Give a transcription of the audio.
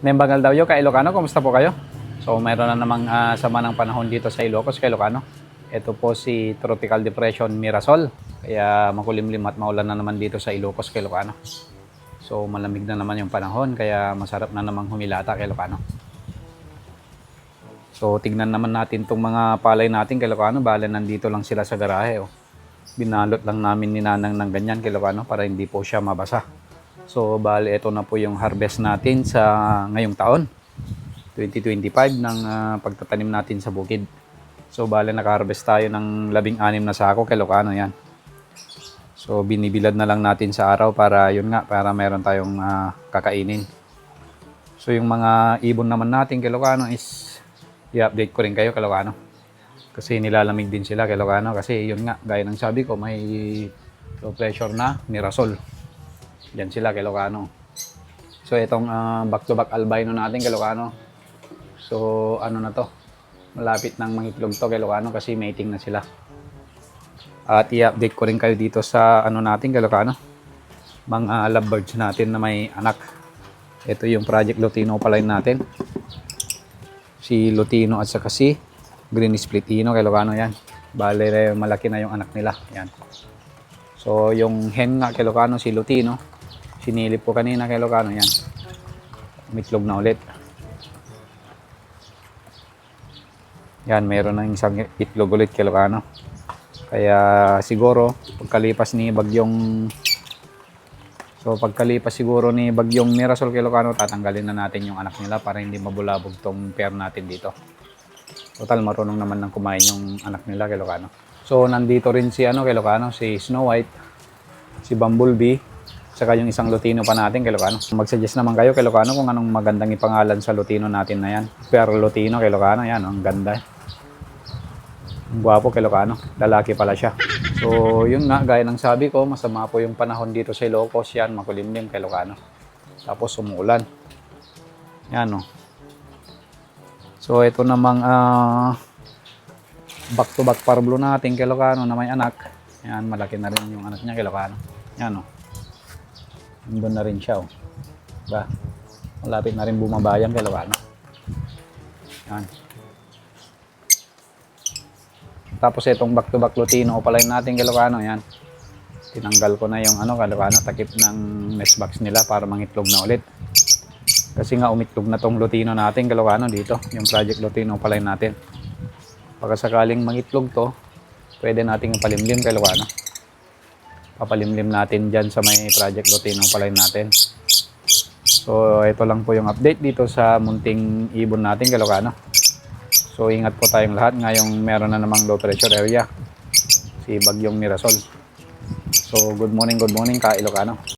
Nembangal daw yo ka Ilocano, kumusta po kayo? So mayroon na namang ah, sama ng panahon dito sa Ilocos kay Ilocano. Ito po si Tropical Depression Mirasol. Kaya makulimlim at maulan na naman dito sa Ilocos kay Ilocano. So malamig na naman yung panahon kaya masarap na namang humilata kay Ilocano. So tignan naman natin tong mga palay natin kay Ilocano. Bale nandito lang sila sa garahe. Oh. Binalot lang namin ni Nanang ng ganyan kay Ilocano para hindi po siya mabasa. So, bali, ito na po yung harvest natin sa ngayong taon. 2025 ng ah, pagtatanim natin sa bukid. So, bali, naka-harvest tayo ng labing-anim na sako kay Locano yan. So, binibilad na lang natin sa araw para, yun nga, para meron tayong ah, kakainin. So, yung mga ibon naman natin kay Locano is, i-update ko rin kayo kay Locano. Kasi nilalamig din sila kay Locano kasi yun nga, gaya ng sabi ko, may low pressure na mirasol. Yan sila kay Locano. So itong ah, back-to-back albino natin kay Locano. So ano na to? Malapit nang mangitlog to kay Locano kasi mating na sila. At i-update ko rin kayo dito sa ano natin kay Locano. Mga lovebirds natin na may anak. Ito yung Project Lutino pala natin. Si Lutino at saka si Green Splitino kay Locano yan. Bale, malaki na yung anak nila. Yan. So, yung hen nga kay Locano, si Lutino, sinilip ko kanina kay Locano, yan. Mitlog na ulit. Yan, meron ng isang itlog ulit kay Locano. Kaya siguro, pagkalipas ni Bagyong So pagkalipas siguro ni Bagyong Mirasol kay Locano, tatanggalin na natin yung anak nila para hindi mabulabog tong pair natin dito. Total marunong naman ng kumain yung anak nila kay Locano. So nandito rin si ano kay Locano, si Snow White, si Bumblebee, saka yung isang Lutino pa natin kay Locano. Mag-suggest naman kayo kay Locano kung anong magandang ipangalan sa Lutino natin na yan. Pero Lutino kay Locano, yan, ang ganda. Ang gwapo kay Locano, lalaki pala siya. So yun nga, gaya ng sabi ko, masama po yung panahon dito sa Ilocos, yan, makulimlim kay Locano. Tapos umuulan. Yan oh. So ito namang ah back to back parblo natin kay Locano na may anak. Yan, malaki na rin yung anak niya kay Locano. Yan oh. Nandun na rin siya oh. Ba? Malapit na rin bumabayan kay Locano. Yan. Tapos itong back to back Lutino opalay natin kay Locano. Yan. Tinanggal ko na yung ano kay Locano, takip ng nest box nila para mangitlog na ulit. Kasi nga umitlog na tong Lutino natin kay Locano dito. Yung project Lutino opalay natin. Pagka sakaling mangitlog to, pwede nating palimlim kay Lucano. Papalimlim natin dyan sa may Project Lutino palay natin. So, ito lang po yung update dito sa munting ibon natin kay Lucano. So, ingat po tayong lahat ngayong meron na namang low pressure area. Si Bagyong Mirasol. So, good morning, good morning ka Ilocano.